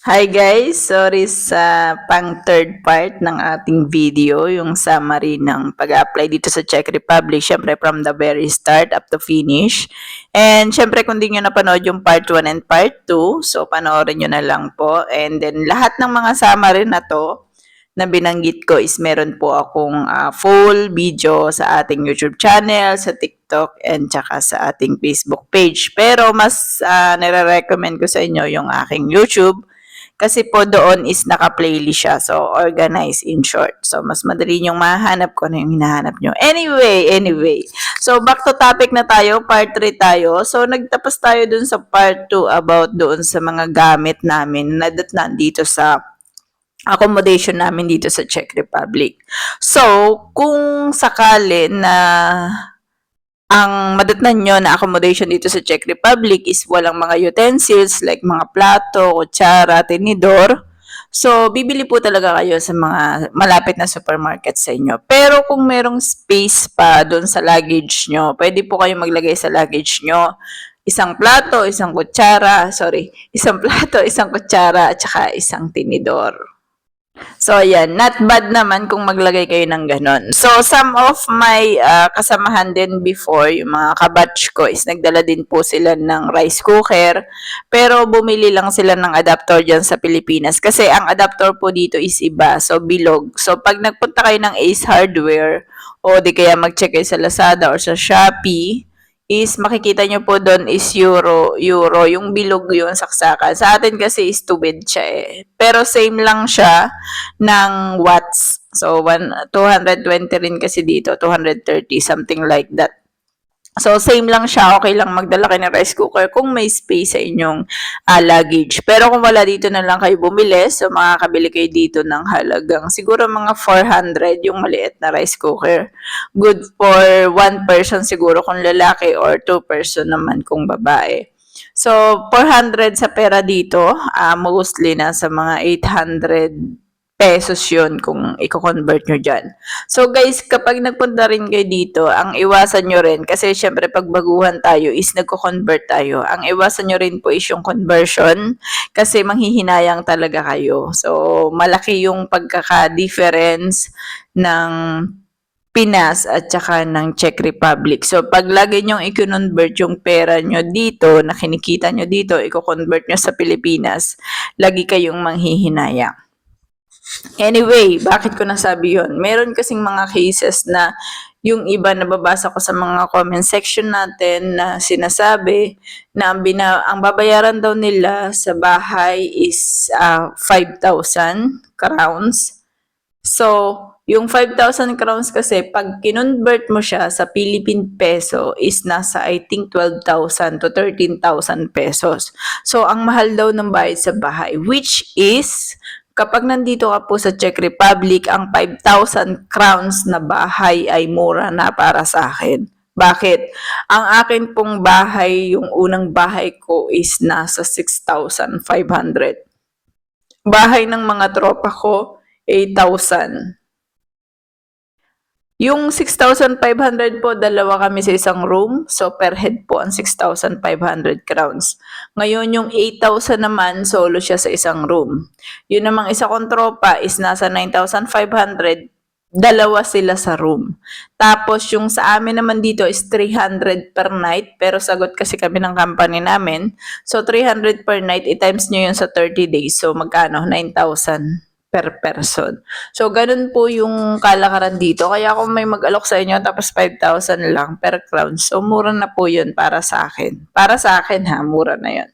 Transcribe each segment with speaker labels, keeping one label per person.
Speaker 1: Hi guys! Sorry sa pang third part ng ating video, yung summary ng pag-apply dito sa Czech Republic, syempre from the very start up to finish. And syempre kung di nyo napanood yung part 1 and part 2, so panoorin nyo na lang po. And then lahat ng mga summary na to, na binanggit ko is meron po akong ah, full video sa ating YouTube channel, sa TikTok, and tsaka sa ating Facebook page. Pero mas uh, nire-recommend ko sa inyo yung aking YouTube kasi po doon is naka-playlist siya. So, organized in short. So, mas madali yung mahanap ko na yung hinahanap nyo. Anyway, anyway. So, back to topic na tayo. Part 3 tayo. So, nagtapos tayo dun sa part 2 about doon sa mga gamit namin na nandito sa accommodation namin dito sa Czech Republic. So, kung sakali na ang madatnan nyo na accommodation dito sa Czech Republic is walang mga utensils like mga plato, kutsara, tinidor. So, bibili po talaga kayo sa mga malapit na supermarket sa inyo. Pero kung merong space pa doon sa luggage nyo, pwede po kayo maglagay sa luggage nyo isang plato, isang kutsara, sorry, isang plato, isang kutsara, at saka isang tinidor. So, ayan. Not bad naman kung maglagay kayo ng ganon. So, some of my uh, kasamahan din before, yung mga kabatch ko, is nagdala din po sila ng rice cooker. Pero, bumili lang sila ng adapter dyan sa Pilipinas. Kasi, ang adapter po dito is iba. So, bilog. So, pag nagpunta kayo ng Ace Hardware, o di kaya mag-check kayo sa Lazada or sa Shopee, is makikita nyo po doon is euro, euro, yung bilog yung saksakan. Sa atin kasi is tuwid siya eh. Pero same lang siya ng watts. So, one, 220 rin kasi dito, 230, something like that. So, same lang siya. Okay lang magdala kayo ng rice cooker kung may space sa inyong uh, luggage. Pero kung wala dito na lang kayo bumili, so makakabili kayo dito ng halagang siguro mga 400 yung maliit na rice cooker. Good for one person siguro kung lalaki or two person naman kung babae. So, 400 sa pera dito, uh, mostly na sa mga 800 pesos yun kung i-convert nyo dyan. So guys, kapag nagpunta rin kayo dito, ang iwasan nyo rin, kasi syempre pag baguhan tayo is nagko-convert tayo. Ang iwasan nyo rin po is yung conversion, kasi manghihinayang talaga kayo. So malaki yung pagkaka-difference ng Pinas at saka ng Czech Republic. So, pag lagi nyong i-convert yung pera nyo dito, na kinikita nyo dito, i-convert nyo sa Pilipinas, lagi kayong manghihinayang. Anyway, bakit ko nasabi yon? Meron kasing mga cases na yung iba nababasa ko sa mga comment section natin na sinasabi na ang, bina, ang babayaran daw nila sa bahay is uh, 5,000 crowns. So, yung 5,000 crowns kasi, pag kinonvert mo siya sa Philippine peso is nasa I think 12,000 to 13,000 pesos. So, ang mahal daw ng bayad sa bahay, which is Kapag nandito ka po sa Czech Republic, ang 5,000 crowns na bahay ay mura na para sa akin. Bakit? Ang akin pong bahay, yung unang bahay ko is nasa 6,500. Bahay ng mga tropa ko, 8,000. Yung 6,500 po, dalawa kami sa isang room. So, per head po ang 6,500 crowns. Ngayon, yung 8,000 naman, solo siya sa isang room. Yun namang isa kong tropa is nasa 9,500. Dalawa sila sa room. Tapos, yung sa amin naman dito is 300 per night. Pero sagot kasi kami ng company namin. So, 300 per night, i-times nyo yun sa 30 days. So, magkano? 9,000 per person. So, ganun po yung kalakaran dito. Kaya kung may mag-alok sa inyo, tapos 5,000 lang per crown. So, mura na po yun para sa akin. Para sa akin ha, mura na yun.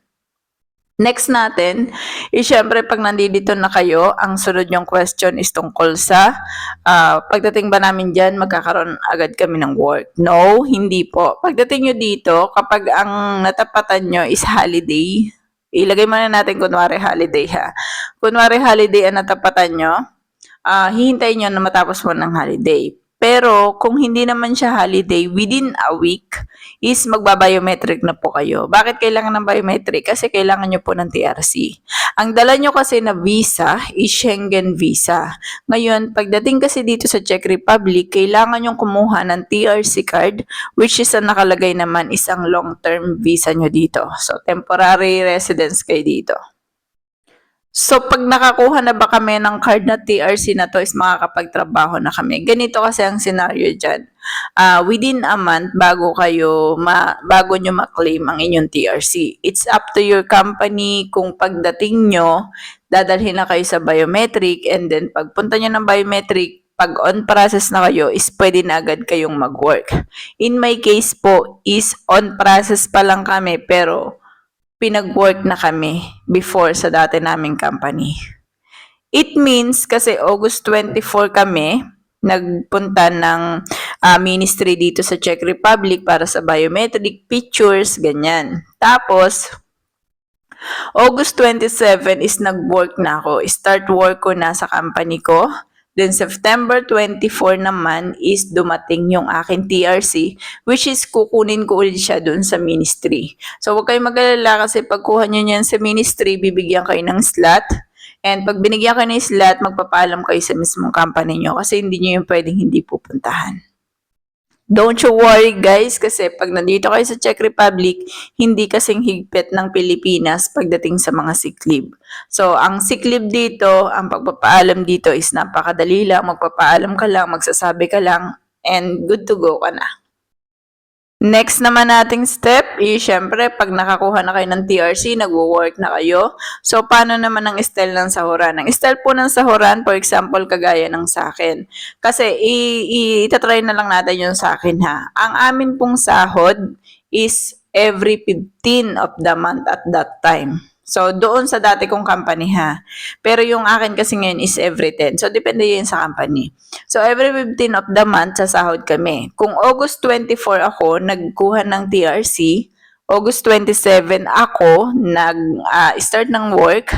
Speaker 1: Next natin, is syempre pag nandito na kayo, ang sunod yung question is tungkol sa uh, pagdating ba namin dyan, magkakaroon agad kami ng work. No, hindi po. Pagdating nyo dito, kapag ang natapatan nyo is holiday, ilagay muna natin kunwari holiday ha. Kunwari holiday ang natapatan nyo, uh, hihintayin nyo na matapos mo ng holiday. Pero kung hindi naman siya holiday, within a week is magbabiometric na po kayo. Bakit kailangan ng biometric? Kasi kailangan nyo po ng TRC. Ang dala nyo kasi na visa is Schengen visa. Ngayon, pagdating kasi dito sa Czech Republic, kailangan nyo kumuha ng TRC card which is ang nakalagay naman isang long-term visa nyo dito. So, temporary residence kayo dito. So, pag nakakuha na ba kami ng card na TRC na to is makakapagtrabaho na kami. Ganito kasi ang scenario dyan. Ah, within a month, bago kayo, ma, bago nyo ma-claim ang inyong TRC. It's up to your company kung pagdating nyo, dadalhin na kayo sa biometric and then pagpunta nyo ng biometric, pag on process na kayo, is pwede na agad kayong mag-work. In my case po, is on process pa lang kami, pero pinag-work na kami before sa dati naming company. It means kasi August 24 kami nagpunta ng ah, ministry dito sa Czech Republic para sa biometric pictures, ganyan. Tapos, August 27 is nag-work na ako. Start work ko na sa company ko. Then September 24 naman is dumating yung akin TRC which is kukunin ko ulit siya dun sa ministry. So huwag kayong mag-alala kasi pagkuha nyo yan sa ministry, bibigyan kayo ng slot. And pag binigyan kayo ng slot, magpapaalam kayo sa mismong company nyo kasi hindi nyo yung pwedeng hindi pupuntahan. Don't you worry guys kasi pag nandito kayo sa Czech Republic, hindi kasing higpit ng Pilipinas pagdating sa mga sick leave. So, ang sick leave dito, ang pagpapaalam dito is napakadali lang. Magpapaalam ka lang, magsasabi ka lang, and good to go ka na. Next naman nating step is syempre pag nakakuha na kayo ng TRC, nagwo-work na kayo. So paano naman ang style ng sahuran? Ang style po ng sahuran, for example, kagaya ng sa akin. Kasi itatry na lang natin yung sa akin ha. Ang amin pong sahod is every 15 of the month at that time. So, doon sa dati kong company ha. Pero yung akin kasi ngayon is every 10. So, depende yun sa company. So, every 15 of the month, sasahod kami. Kung August 24 ako, nagkuha ng TRC, August 27 ako, nag-start ng work,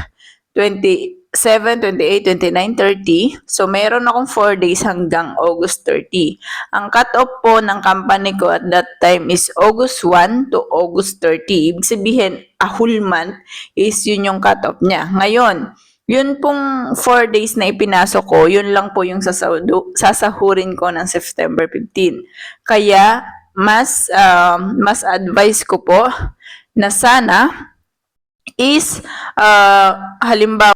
Speaker 1: 27, 28, 29, 30. So, meron akong 4 days hanggang August 30. Ang cut-off po ng company ko at that time is August 1 to August 30. Ibig sabihin, a whole month is yun yung cut-off niya. Ngayon, yun pong 4 days na ipinasok ko, yun lang po yung sasahud- sasahurin ko ng September 15. Kaya, mas, um, mas advice ko po na sana is, uh, halimbawa,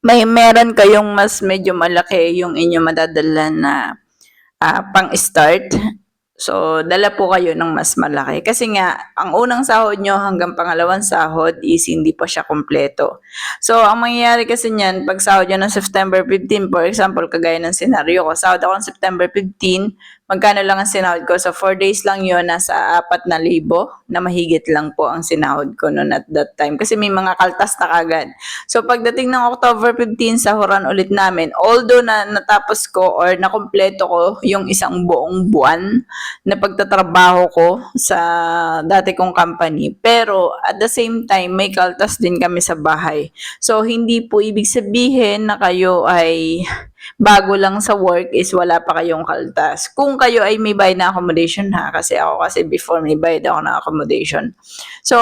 Speaker 1: may meron kayong mas medyo malaki yung inyo madadala na ah, pang-start. So, dala po kayo ng mas malaki. Kasi nga, ang unang sahod nyo hanggang pangalawang sahod is hindi pa siya kompleto. So, ang mangyayari kasi niyan, pag sahod nyo ng September 15, for example, kagaya ng senaryo ko, sahod ako ng September 15, magkano lang ang sinahod ko? So, 4 days lang yun, nasa 4,000 na mahigit lang po ang sinahod ko noon at that time. Kasi may mga kaltas na kagad. So, pagdating ng October 15, sahuran ulit namin. Although na natapos ko or nakompleto ko yung isang buong buwan na pagtatrabaho ko sa dati kong company. Pero, at the same time, may kaltas din kami sa bahay. So, hindi po ibig sabihin na kayo ay bago lang sa work is wala pa kayong kaltas. Kung kayo ay may bayad na accommodation ha, kasi ako kasi before may bayad ako ng accommodation. So,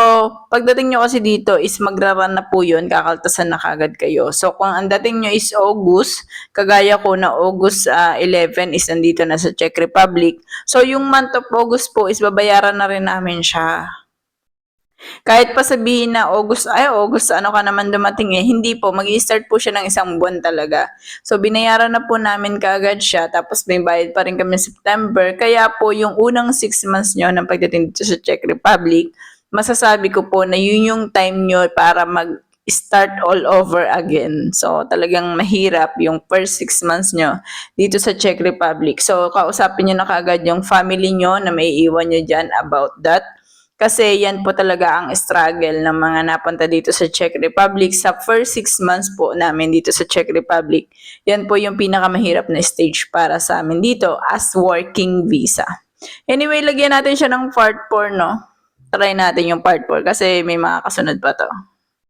Speaker 1: pagdating nyo kasi dito is magraran na po yun, kakaltasan na kagad kayo. So, kung ang dating nyo is August, kagaya ko na August ah, 11 is nandito na sa Czech Republic. So, yung month of August po is babayaran na rin namin siya. Kahit pa sabihin na August, ay August, ano ka naman dumating eh. Hindi po, mag start po siya ng isang buwan talaga. So, binayaran na po namin kaagad siya. Tapos, may bayad pa rin kami September. Kaya po, yung unang 6 months nyo ng pagdating dito sa Czech Republic, masasabi ko po na yun yung time nyo para mag start all over again. So, talagang mahirap yung first six months nyo dito sa Czech Republic. So, kausapin nyo na kaagad yung family nyo na may iwan nyo dyan about that. Kasi yan po talaga ang struggle ng mga napunta dito sa Czech Republic. Sa first six months po namin dito sa Czech Republic, yan po yung pinakamahirap na stage para sa amin dito as working visa. Anyway, lagyan natin siya ng part 4, no? Try natin yung part 4 kasi may mga kasunod pa to.